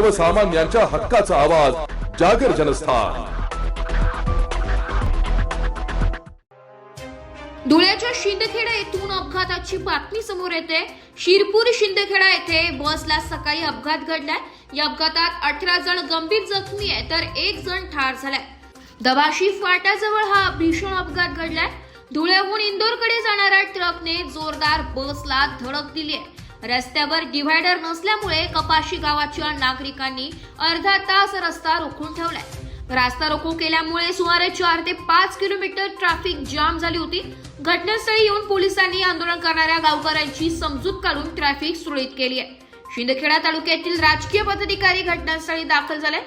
सर्वसामान्यांच्या हक्काचा आवाज जागर जनस्थान. धुळ्याच्या शिंदखेडा येथून अपघाताची बातमी समोर येते. शिरपूर शिंदखेडा येथे बसला सकाळी अपघात घडलाय. या अपघातात अठरा जण गंभीर जखमी आहे तर एक जण ठार झालाय. दबाशी फाट्याजवळ हा भीषण अपघात घडलाय. धुळ्याहून इंदोरकडे जाणाऱ्या ट्रकने जोरदार बसला धडक दिली आहे रस्त्यावर डिव्हायडर नसल्यामुळे कपाशी गावाच्या नागरिकांनी अर्धा तास रस्ता रोखून ठेवलाय. रास्ता रोको केल्यामुळे सुमारे चार ते पाच किलोमीटर ट्रॅफिक जाम झाली होती. घटनास्थळी येऊन पोलिसांनी आंदोलन करणाऱ्या गावकऱ्यांची समजूत काढून ट्रॅफिक सुरळीत केली आहे. शिंदखेडा तालुक्यातील राजकीय पदाधिकारी घटनास्थळी दाखल झाले.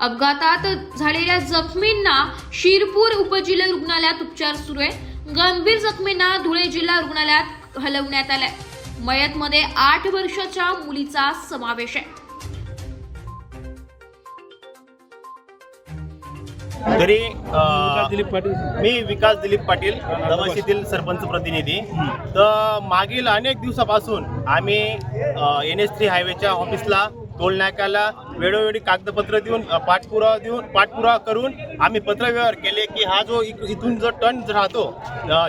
अपघातात झालेल्या जखमींना शिरपूर उपजिल्हा रुग्णालयात उपचार सुरू आहे. गंभीर जखमींना धुळे जिल्हा रुग्णालयात हलवण्यात आलाय. मयतमध्ये आठ वर्षाच्या मुलीचा समावेश आहे. घरी अ, मी विकास दिलीप पाटील दवाशीतील सरपंच प्रतिनिधी. तर मागील अनेक दिवसापासून आम्ही एन एस थ्री हायवेच्या ऑफिसला टोल नाक्याला वेळोवेळी कागदपत्र देऊन पाठपुरावा देऊन पाठपुरावा करून आम्ही पत्रव्यवहार केले की हा जो इथून जो टन राहतो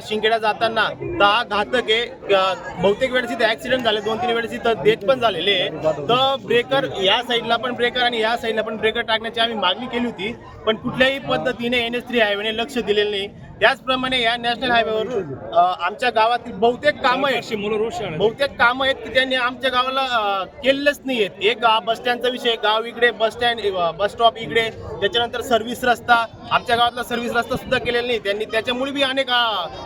शिंगेडा जाताना तर हा घातक आहे. बहुतेक वेळेस इथे ऍक्सिडेंट झाले दोन तीन वेळेस इथं डेथ पण झालेले तर ब्रेकर या साईडला पण ब्रेकर आणि या साईडला पण ब्रेकर टाकण्याची आम्ही मागणी केली होती. पण कुठल्याही पद्धतीने एन एस थ्री हायवेने लक्ष दिलेलं नाही. त्याचप्रमाणे या नॅशनल हायवेवरून आमच्या गावातील बहुतेक कामं आहेत. बहुतेक कामं आहेत की त्यांनी आमच्या गावाला केलेलंच नाही आहेत. एक गाव बस स्टँडचा विषय गाव इकडे बस स्टँड बस स्टॉप इकडे त्याच्यानंतर सर्व्हिस रस्ता आमच्या गावातला सर्व्हिस रस्ता सुद्धा केलेला नाही. त्यांनी त्याच्यामुळे बी अनेक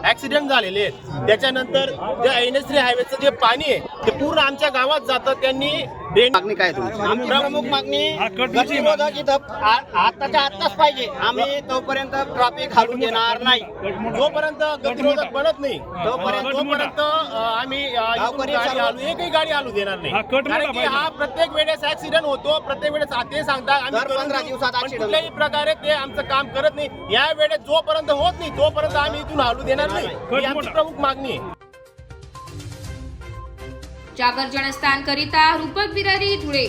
ऍक्सिडेंट झालेले आहेत. त्याच्यानंतर जे एन एस थ्री हायवेचं जे पाणी आहे ते पूर्ण आमच्या गावात जातं. त्यांनी मागणी काय तुमची? आमची प्रमुख मागणी गतिरोधक इथं आ- आताच्या आत्ताच पाहिजे. आम्ही तोपर्यंत ट्रॅफिक हालून देणार नाही. जोपर्यंत गतिरोधक बनत नाही तोपर्यंत तोपर्यंत अ, आम्ही अ, इथून गावकरी गाडी सर्व- एकही गाडी हलू देणार नाही. हा कट कारण मोठा की पाहिजे. हा प्रत्येक वेळेस ऍक्सिडेंट होतो प्रत्येक वेळेस ते सांगतात आम्ही दर करून पंधरा देऊ. दिवसात पण accident कुठल्याही प्रकारे ते आमचं काम करत नाही. या वेळेस जोपर्यंत होत नाही तोपर्यंत आम्ही इथून हलू देणार नाही. ही आमची प्रमुख मागणी आहे. जागर जनस्थान करिता रूपक बिरारी धुळे।